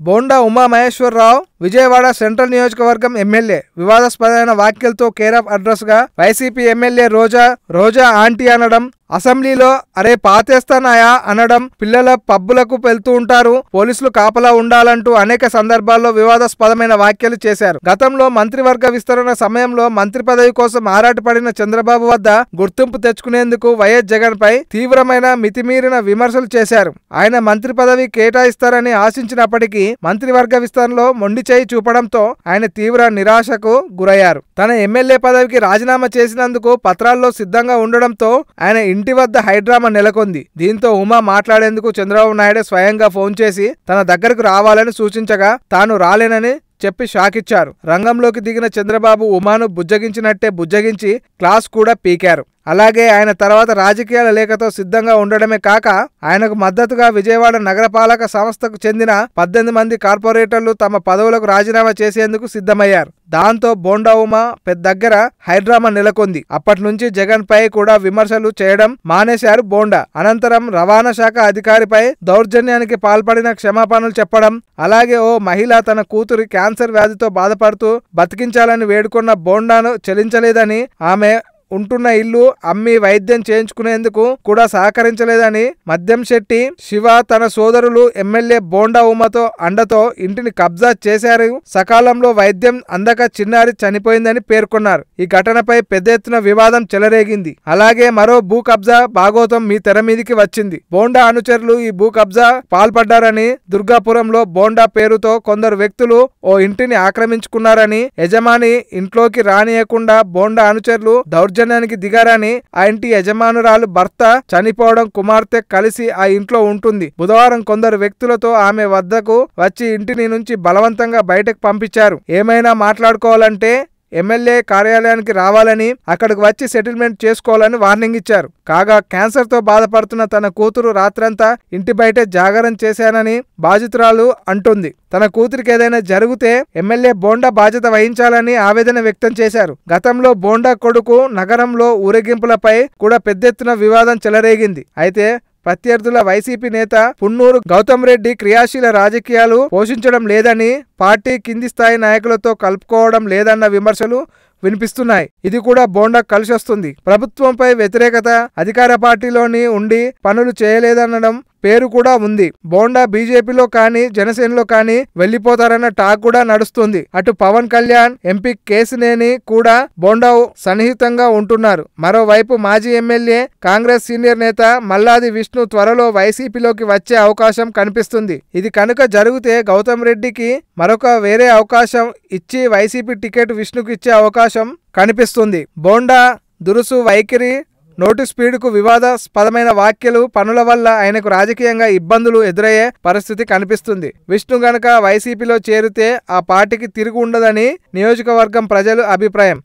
Bonda Umamaheswararao Vijayawada central నియోజకవర్గం MLA. వివాదాస్పదమైన వ్యాఖ్యలతో care of అడ్రస్గా YCP MLA Roja Roja aunty అనడం అసెంబ్లీలో అరే పాతేస్తానాయా అనడం పిల్లల పబ్బులకు వెళ్తూ ఉంటారు. పోలీసులు కాపలా ఉండాలంటూ అనేక సందర్భాల్లో వివాదాస్పదమైన వ్యాఖ్యలు చేశారు. గతంలో మంత్రివర్గ విస్తరణ సమయంలో మంత్రి పదవి కోసం ఆరాటపడిన చంద్రబాబు వద్ద గుర్తింపు తెచ్చుకునేందుకు వైఎస్ జగన్ పై తీవ్రమైన మితిమీరిన విమర్శలు చేశారు. ఆయన మంత్రి పదవి కేటాయిస్తారని ఆశించినప్పటికీ మంత్రివర్గ విస్తరణలో మొండి చేయి చూపడంతో ఆయన తీవ్ర నిరాశకు గురయ్యారు. తన ఎమ్మెల్యే పదవికి రాజీనామా చేసినందుకు పత్రాల్లో సిద్ధంగా ఉండడంతో ఆయన ఇంటి వద్ద హైడ్రామా నెలకొంది. దీంతో ఉమా మాట్లాడేందుకు చంద్రబాబు నాయుడు స్వయంగా ఫోన్ చేసి తన దగ్గరకు రావాలని సూచించగా తాను రాలేనని చెప్పి షాకిచ్చారు రంగంలోకి దిగిన చంద్రబాబు ఉమాను బుజ్జగించినట్టే బుజ్జగించి క్లాస్ కూడా పీకారు. అలాగే ఆయన తర్వాత రాజకీయాల లేఖతో సిద్ధంగా ఉండడమే కాక ఆయనకు మద్దతుగా విజయవాడ నగరపాలక సంస్థకు చెందిన పద్దెనిమిది మంది కార్పొరేటర్లు తమ పదవులకు రాజీనామా చేసేందుకు సిద్ధమయ్యారు. దాంతో బోండా ఉమా పెద్ద దగ్గర హైడ్రామా నెలకొంది. అప్పటి నుంచి జగన్ పై కూడా విమర్శలు చేయడం మానేశారు బోండా. అనంతరం రవాణా శాఖ అధికారిపై దౌర్జన్యానికి పాల్పడిన క్షమాపణలు చెప్పడం అలాగే ఓ మహిళ తన కూతురి క్యాన్సర్ వ్యాధితో బాధపడుతూ బతికించాలని వేడుకున్న బోండాను చెల్లించలేదని ఆమె ఉంటున్న ఇల్లు అమ్మి వైద్యం చేయించుకునేందుకు కూడా సహకరించలేదని మద్యం శెట్టి శివ తన సోదరులు ఎమ్మెల్యే బోండా ఉమతో అండతో ఇంటిని కబ్జా చేశారు. సకాలంలో వైద్యం అందక చిన్నారి చనిపోయిందని పేర్కొన్నారు. ఈ ఘటనపై పెద్ద ఎత్తున వివాదం చెలరేగింది. అలాగే మరో భూ కబ్జా భాగోతం మీ తెర మీదికి వచ్చింది. బోండా అనుచరులు ఈ భూ కబ్జా పాల్పడ్డారని దుర్గాపురంలో బోండా పేరుతో కొందరు వ్యక్తులు ఓ ఇంటిని ఆక్రమించుకున్నారని యజమాని ఇంట్లోకి రానియకుండా బోండా అనుచరులు దౌర్జన్యానికి దిగారని ఆ ఇంటి యజమానురాలు భర్త చనిపోవడం కుమార్తె కలిసి ఆ ఇంట్లో ఉంటుంది. బుధవారం కొందరు వ్యక్తులతో ఆమె వద్దకు వచ్చి ఇంటిని నుంచి బలవంతంగా బయటకు పంపించారు. ఏమైనా మాట్లాడుకోవాలంటే ఎమ్మెల్యే కార్యాలయానికి రావాలని అక్కడికి వచ్చి సెటిల్మెంట్ చేసుకోవాలని వార్నింగ్ ఇచ్చారు. కాగా క్యాన్సర్తో బాధపడుతున్న తన కూతురు రాత్రంతా ఇంటి బయటే జాగరణ చేశానని బాధితురాలు అంటుంది. తన కూతురికి ఏదైనా జరిగితే ఎమ్మెల్యే బోండా బాధ్యత వహించాలని ఆవేదన వ్యక్తం చేశారు. గతంలో బోండా కొడుకు నగరంలో ఊరేగింపులపై కూడా పెద్ద ఎత్తున వివాదం చెలరేగింది. అయితే ప్రత్యర్థుల వైసీపీ నేత పున్నూరు గౌతమ్ రెడ్డి క్రియాశీల రాజకీయాలు పోషించడం లేదని పార్టీ కింది స్థాయి నాయకులతో కలుపుకోవడం లేదన్న విమర్శలు వినిపిస్తున్నాయి. ఇది కూడా బోండా కలిసొస్తుంది. ప్రభుత్వంపై వ్యతిరేకత అధికార పార్టీలోని ఉండి పనులు చేయలేదనడం పేరు కూడా ఉంది. బోండా బీజేపీలో కానీ జనసేనలో కానీ వెళ్ళిపోతారన్న టాక్ కూడా నడుస్తుంది. అటు పవన్ కళ్యాణ్ ఎంపీ కేసినేని కూడా బోండా సన్నిహితంగా ఉంటున్నారు. మరోవైపు మాజీ ఎమ్మెల్యే కాంగ్రెస్ సీనియర్ నేత మల్లాది విష్ణు త్వరలో వైసీపీలోకి వచ్చే అవకాశం కనిపిస్తుంది. ఇది కనుక జరిగితే గౌతమ్ రెడ్డికి మరొక వేరే అవకాశం ఇచ్చి వైసీపీ టికెట్ విష్ణుకు ఇచ్చే అవకాశం కనిపిస్తుంది. బోండా దురుసు వైఖరి నోటు స్పీడ్కు వివాదాస్పదమైన వ్యాఖ్యలు పనుల వల్ల ఆయనకు రాజకీయంగా ఇబ్బందులు ఎదురయ్యే పరిస్థితి కనిపిస్తుంది. విష్ణు గనక వైసీపీలో చేరితే ఆ పార్టీకి తిరుగు ఉండదని నియోజకవర్గం ప్రజలు అభిప్రాయం.